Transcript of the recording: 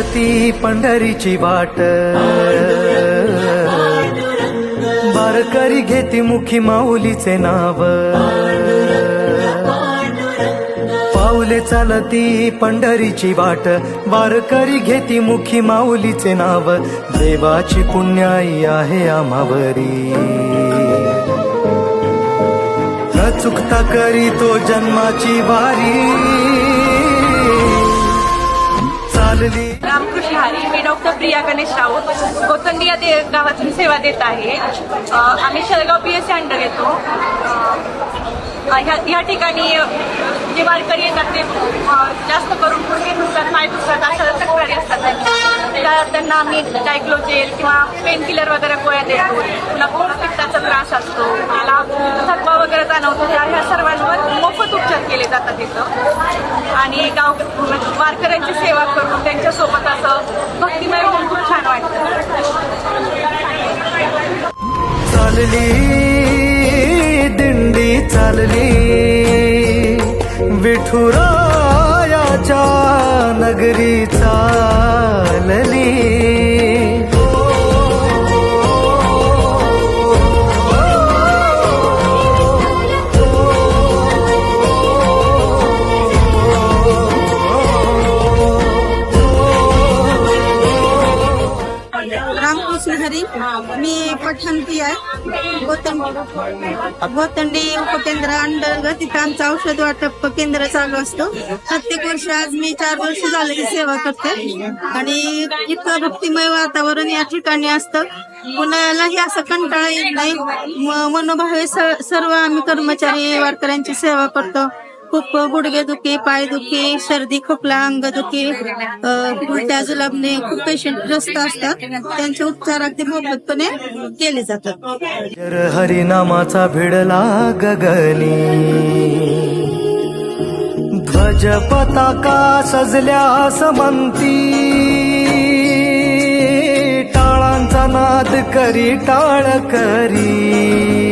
ती पंढरीची वाट. बारकरी घेती मुखी माऊलीचे नाव. पाऊले चालती पंढरीची वाट. वारकरी घेती मुखी माऊलीचे नाव. देवाची पुण्याई आहे आमावरी न चुकता करी तो जन्माची वारी. चालली. रामकृष्ण हरी मी डॉक्टर प्रिया गणेश राऊत. कोतंडी या दे गावातून सेवा देत आहे. आम्ही Shelgaon P S C under येतो. ह्या ह्या ठिकाणी जे वारकरी येतात ते जास्त करून गुडघे दुखतात माय दुखतात अशा तक्रारी असतात. त्या- त्यांना आम्ही डायक्लोजेल किंवा पेन किलर वगैरे गोळ्या देतो. पुन्हा पोट पित्ताचा त्रास असतो. मला थकवा वगैरे जाणवतो. ह्या सर्वांवर मोफत उपचार केले जातात तिथं आणि गाव वारकऱ्यांची सेवा करून त्यांच्यासोबत असं भक्तिमय होऊन खूप छान वाटतं. चालली दिंडी चालली. विठुरायाच्या नगरीचा मी पठाणती आहे. गोतंडी. गोतंडी उपकेंद्र अंतर्गत इथं आमचं औषध वाटप केंद्र चालू असतो. प्रत्येक वर्षी आज मी चार वर्ष झाले ही सेवा करते. आणि इतकं भक्तिमय वातावरण या ठिकाणी असतं. कुणालाही असं कंटाळा येत नाही. म- मनोभावे सर्व आम्ही कर्मचारी वारकऱ्यांची सेवा करतो. खूप गुडघे दुखी पाय दुखी सर्दी खोकला अंग दुखी. उलट्या जुलाबने खूप पेशंट ग्रस्त असतात. त्यांचे उपचार अगदी मोफतपणे केले जातात. जर हरिनामाचा भिडला गगनी ध्वज पताका सजल्या समंती. टाळांचा नाद करी टाळ करी.